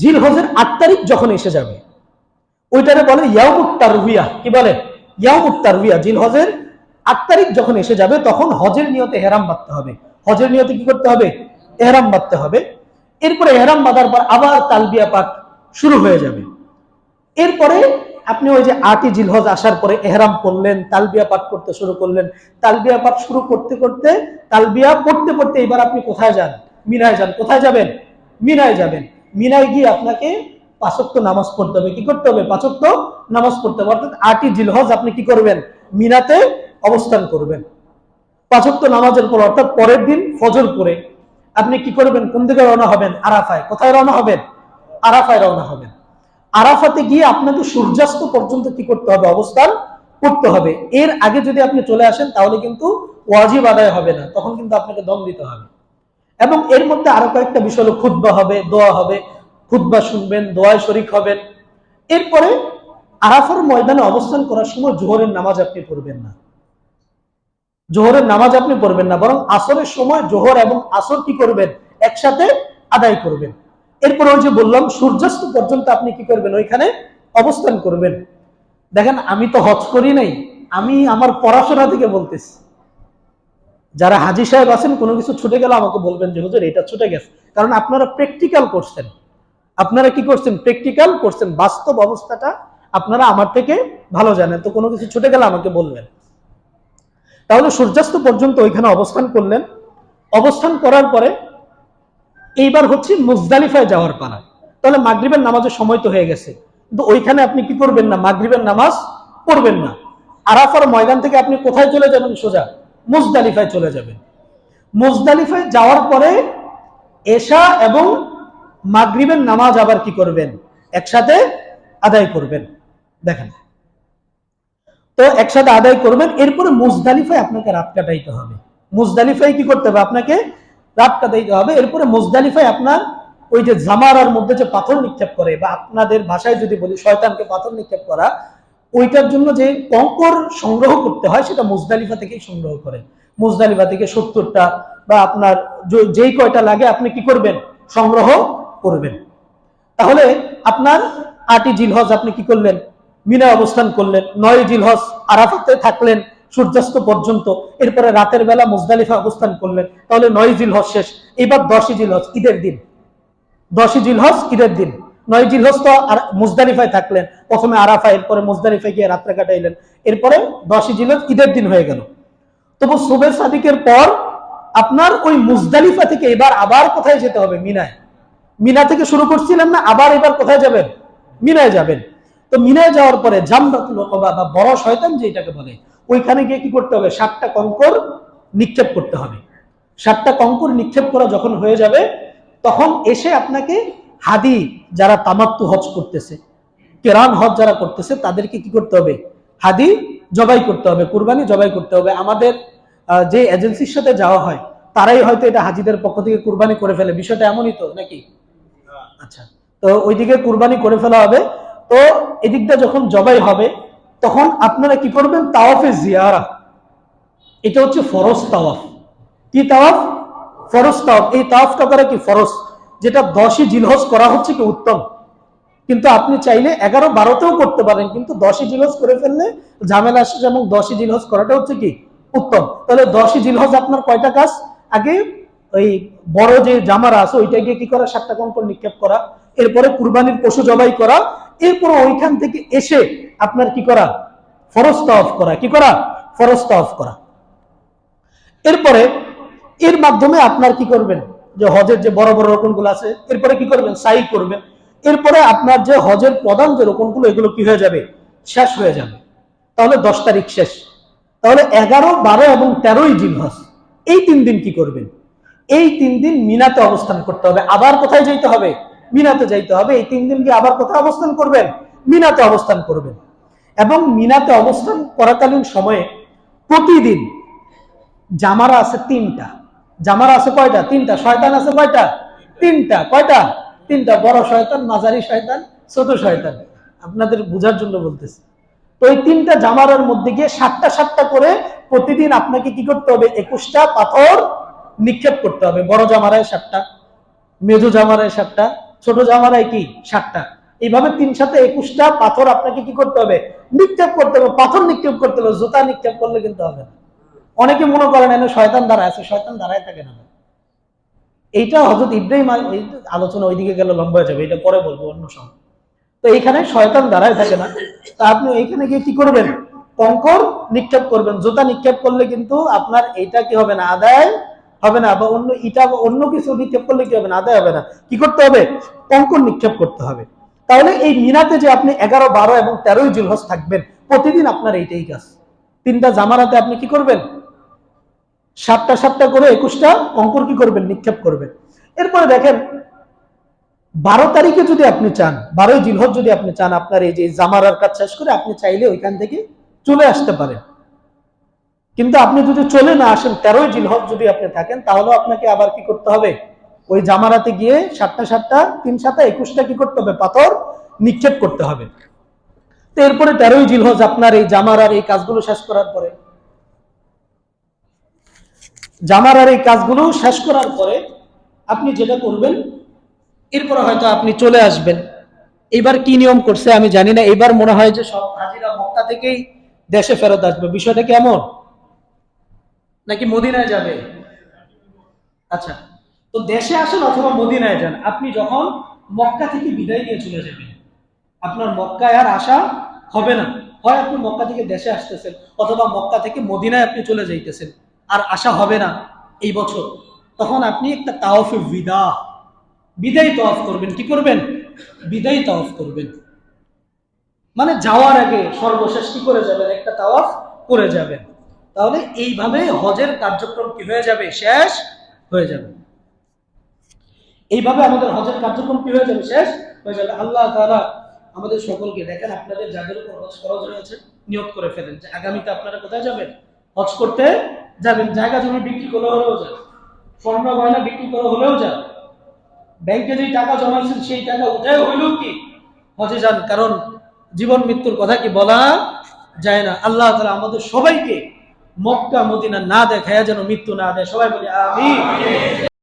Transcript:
জিল হজের আট তারিখ যখন এসে যাবে, ওইটারে বলে ইয়ামুত তারবিয়া। কি বলে? ইয়ামুত তারবিয়া। জিল হজের আট তারিখ যখন এসে যাবে, তখন হজের নিয়তে হেরাম বাঁধতে হবে। হজের নিয়তে কি করতে হবে? এহরাম বাঁধতে হবে। এরপরে এহরাম বাঁধার পর আবার তালবিয়া পাঠ শুরু হয়ে যাবে। এরপরে আপনি ওই যে আটই জিলহজ আসার পরে এহরাম করলেন, তালবিয়া পাঠ করতে শুরু করলেন। তালবিয়া পাঠ শুরু করতে করতে, তালবিয়া পড়তে পড়তে এবার আপনি কোথায় যান? মিনায় যান। কোথায় যাবেন? মিনায় যাবেন। মিনায় গিয়ে আপনাকে পাঁচক্ত নামাজ পড়তে হবে। কি করতে হবে? পাঁচক্ত নামাজ পড়তে হবে। অর্থাৎ আটই জিলহজ আপনি কি করবেন? মিনাতে অবস্থান করবেন। পাঁচক্ত নামাজের পর, অর্থাৎ পরের দিন ফজর করে আপনি কি করবেন? কোন দিকে রওনা হবেন? আরাফায়। কোথায় রওনা হবেন? আরাফায় রওনা হবেন। আরাফাতে গিয়ে আপনাকে সূর্যাস্ত পর্যন্ত কি করতে হবে? অবস্থান করতে হবে। এর আগে যদি আপনি চলে আসেন, তাহলে কিন্তু ওয়াজিব আদায় হবে না। তখন কিন্তু আপনাকে দম দিতে হবে। এবং এর মধ্যে আরও কয়েকটা বিষয় হলো খুদ্া হবে, দোয়া হবে। খুদ্া শুনবেন, দোয়ায় শরিক হবেন। এরপরে আরাফার ময়দানে অবস্থান করার সময় জোহরের নামাজ আপনি পড়বেন না। জোহরের নামাজ আপনি পড়বেন না, বরং আসরের সময় জোহর এবং আসর কি করবেন? একসাথে আদায় করবেন। এরপরে ওই যে বললাম, সূর্যাস্ত পর্যন্ত আপনি কি করবেন? ওইখানে অবস্থান করবেন। দেখেন, আমি তো হজ করি নাই, আমি আমার পড়াশোনা থেকে বলতেছি। যারা হাজি সাহেব আছেন, কোনো কিছু ছুটে গেলে আমাকে বলবেন যে, হুজুর, এটা ছুটে গেছে। কারণ আপনারা প্র্যাকটিক্যাল করছেন। আপনারা কি করছেন? প্র্যাকটিক্যাল করছেন। বাস্তব অবস্থাটা আপনারা আমার থেকে ভালো জানেন। তো কোনো কিছু ছুটে গেলে আমাকে বলবেন। তাহলে সূর্যাস্ত পর্যন্ত ওইখানে অবস্থান করলেন। অবস্থান করার পরে এইবার হচ্ছে মুজদালিফায় যাওয়ার পালা। তাহলে মাগরিবের নামাজের সময় তো হয়ে গেছে। কিন্তু ওইখানে আপনি কি করবেন না? মাগরিবের নামাজ পড়বেন না। আরাফার ময়দান থেকে আপনি কোথায় চলে যাবেন সোজা? মুজদালিফায় চলে যাবেন মুজদালিফায় যাওয়ার পরে এশা এবং মাগরিবের নামাজ আবার কি করবেন? একসাথে আদায় করবেন। দেখেন। তো একসাথে আদায় করবেন, এরপরে মুজদালিফায় আপনাকে রাত কাটাইতে হবে। মুজদালিফায় কি করতে হবে আপনাকে? রাত কাটাইতে হবে। এরপরে মুজদালিফায় আপনার ওই যে জামারার মধ্যে যে পাথর নিক্ষেপ করে বা আপনাদের ভাষায় যদি বলি, শয়তানকে পাথর নিক্ষেপ করা ওইটার জন্য যে কঙ্কর সংগ্রহ করতে হয়, সেটা মুজদালিফা থেকেই সংগ্রহ করেন। মুজদালিফা থেকে সত্তরটা বা আপনার যেই কয়টা লাগে, আপনি কি করবেন? সংগ্রহ করবেন। তাহলে আপনার আটই জিলহজ আপনি কি করলেন? মিনা অবস্থান করলেন। নয় জিলহজ আরাফাতে থাকলেন সূর্যাস্ত পর্যন্ত। এরপরে রাতের বেলা মুজদালিফা অবস্থান করলেন। তাহলে নয় জিলহজ শেষ। এবার দশই জিলহজ, ঈদের দিন। দশই জিলহজ, ঈদের দিন। নয় জিলহজ আর থাকলেন। প্রথমে আরাফা এরপরে গিয়ে রাত্রে কাটাইলেন। এরপরে দশই জিলহজ ঈদের দিন হয়ে গেল। তবু সুবের সাদিকের পর আপনার ওই মুজদালিফা থেকে এবার আবার কোথায় যেতে হবে? মিনায়। মিনা থেকে শুরু করছিলেন না, আবার এবার কোথায় যাবেন? মিনায় যাবেন। তো মিনায় যাওয়ার পরে জামরাতুল ওকবা বা বড় শয়তান যেটাকে বলে, ওইখানে গিয়ে কি করতে হবে? সাতটা কঙ্কর নিক্ষেপ করতে হবে। সাতটা কঙ্কর নিক্ষেপ করা যখন হয়ে যাবে, তখন এসে আপনাকে হাদি যারা তামাত্তু হজ করতেছে কেরান হজ যারা করতেছে তাদেরকে কি করতে হবে? হাদি জবাই করতে হবে কুরবানি জবাই করতে হবে। আমাদের যে এজেন্সির সাথে যাওয়া হয় তারাই হয়তো এটা হাজিদের পক্ষ থেকে কুরবানি করে ফেলে। বিষয়টা এমনই তো নাকি? আচ্ছা তো ওইদিকে কুরবানি করে ফেলা হবে। তো এদিকটা যখন জবাই হবে তখন আপনারা কি করবেন? তাওয়াফে জিয়ারা। এটা হচ্ছে ফরজ তাওয়াফ। কি তাওয়াফ? ফরজ তাওয়াফ। এই তাওয়াফটা করা কি ফরজ? যেটা দশই জিলহজ করা হচ্ছে কি উত্তম। কিন্তু আপনি চাইলে এগারো বারোতেও করতে পারেন, কিন্তু দশই জিলহজ করে ফেললে ঝামেলা আসে এবং দশই জিলহজ করাটা হচ্ছে কি উত্তম। তাহলে দশই জিলহজ আপনার কয়টা কাজ? আগে ওই বড় যে জামারা আছে, ওইটা গিয়ে কি করা? সাতটা কঙ্কর নিক্ষেপ করা, এরপরে কুরবানির পশু জবাই করা, এরপরে ওইখান থেকে এসে আপনার কি করা? ফরজ তাওয়াফ করা। কি করা? ফরজ তাওয়াফ করা। এরপরে এর মাধ্যমে আপনার কি করবেন? যে হজের যে বড় বড় রকমগুলো আছে, এরপরে কি করবেন? সাই করবেন। এরপরে আপনার যে হজের প্রধান যে রকমগুলো এগুলো কি হয়ে যাবে? শেষ হয়ে যাবে। তাহলে দশ তারিখ শেষ। তাহলে এগারো, বারো এবং তেরোই জিলহজ, এই তিন দিন কি করবেন? এই তিন দিন মিনাতে অবস্থান করতে হবে। আবার কোথায় যাইতে হবে? মিনাতে যাইতে হবে। এই তিন দিন কি আবার কোথায় অবস্থান করবেন? মিনাতে অবস্থান করবেন। এবং মিনাতে অবস্থান করাকালীন সময়ে প্রতিদিন জামারা আছে তিনটা। জামারা আছে কয়টা? তিনটা। শয়তান আছে কয়টা? তিনটা। কয়টা? তিনটা। বড় শয়তান, মাঝারি শয়তান, ছোট শয়তান। আপনাদের বোঝার জন্য বলতেছি। তো এই তিনটা জামারার মধ্যে গিয়ে সাতটা সাতটা করে প্রতিদিন আপনাকে কি করতে হবে? একুশটা পাথর নিক্ষেপ করতে হবে। বড় জামারায় সাতটা, মেজো জামারায় সাতটা, ছোট জামারায় কি? সাতটা। এইভাবে তিন সাথে একুশটা পাথর আপনাকে কি করতে হবে? নিক্ষেপ করতে হবে। পাথর নিক্ষেপ করতে হবে। জুতা নিক্ষেপ করলে কিন্তু হবে না। অনেকে মনে করেন, এনে শয়তান দাঁড়ায় আছে, শয়তান দাঁড়ায় থাকে না। এইটা হজরত ইব্রাহিম আলোচনা ওইদিকে গেলে লম্বা যাবে, এটা পরে বলব অন্য সময়। তো এইখানে শয়তান দাঁড়ায় থাকে না। তা আপনি এইখানে গিয়ে কি করবেন? কঙ্কর নিক্ষেপ করবেন, জুতা নিক্ষেপ করলে কিন্তু আপনার এইটা কি হবে না, আদায় হবে না, বা অন্য ইটা বা অন্য কিছু নিক্ষেপ করলে কি হবে না, আদায় হবে না। কি করতে হবে? কঙ্কর নিক্ষেপ করতে হবে। তাহলে এই মিনাতে যে আপনি এগারো, বারো এবং তেরোই জুলহজ থাকবেন, প্রতিদিন আপনার এইটাই কাজ। তিনটা জামারাতে আপনি কি করবেন? সাতটা সাতটা করে একুশটা অঙ্কুর কি করবেন? নিক্ষেপ করবেন। এরপরে দেখেন, বারো তারিখে যদি আপনি চান, বারোই জিলহজ যদি আপনি চান, আপনার এই যে জামারার কাজ শেষ করে আপনি চাইলে ওইখান থেকে চলে আসতে পারেন। কিন্তু আপনি যদি চলে না আসেন, তেরোই জিলহজ যদি আপনি থাকেন তাহলে আপনাকে আবার কি করতে হবে? ওই জামারাতে গিয়ে সাতটা সাতটা, তিন সাতটা, একুশটা কি করতে হবে? পাথর নিক্ষেপ করতে হবে। তো এরপরে তেরোই জিলহজ আপনার এই জামারার এই কাজগুলো শেষ করার পরে জামারার এই কাজগুলো শেষ করার পরে আপনি যেটা করবেন, এরপরে হয়তো আপনি চলে আসবেন। এবার কি নিয়ম করছে আমি জানি না। এবার মনে হয় যে সব হাজিরা মক্কা থেকেই দেশে ফেরত আসবে। বিষয়টা কেমন? নাকি মদিনায় যাবে? আচ্ছা তো দেশে আসেন অথবা মদিনায় যান, আপনি যখন মক্কা থেকে বিদায় নিয়ে চলে যাবেন, আপনার মক্কায় আর আসা হবে না। হয় আপনি মক্কা থেকে দেশে আসতেছেন, অথবা মক্কা থেকে মদিনায় আপনি চলে যাইতেছেন। আর আসা হবে না এই বছর। তখন আপনি একটা তাওফে বিদা, বিদায় তওয়াফ করবেন। কি করবেন? বিদায় তওয়াফ করবেন। মানে যাওয়ার আগে সর্বশেষ কি করে যাবেন? একটা তাওয়াফ করে যাবেন। তাহলে এইভাবে হজের কার্যক্রম কি হয়ে যাবে? শেষ হয়ে যাবে। এইভাবে আমাদের হজের কার্যক্রম কি হয়ে যাবে? শেষ হয়ে যাবে। আল্লাহ তাআলা আমাদের সকলকে দেখেন, আপনাদের যাদের উপর হজ খরচ হয়েছে নিয়োগ করে ফেলেন। যে আগামীতে আপনারা কোথায় যাবেন? হজ করতে যাবেন জায়গা জমি বিক্রি করে হলেও যান স্বর্ণ গয়না বিক্রি করে হলেও যান ব্যাংকে যেই টাকা জমাইছেন, সেই টাকা উঠে হইলেও কি? হজে যান, কারণ জীবন মৃত্যুর কথা কি বলা যায় না। আল্লাহ তালা আমাদের সবাইকে মক্কা, মদিনা না দেখায় যেন মৃত্যু না দেয়। সবাই বলে আমি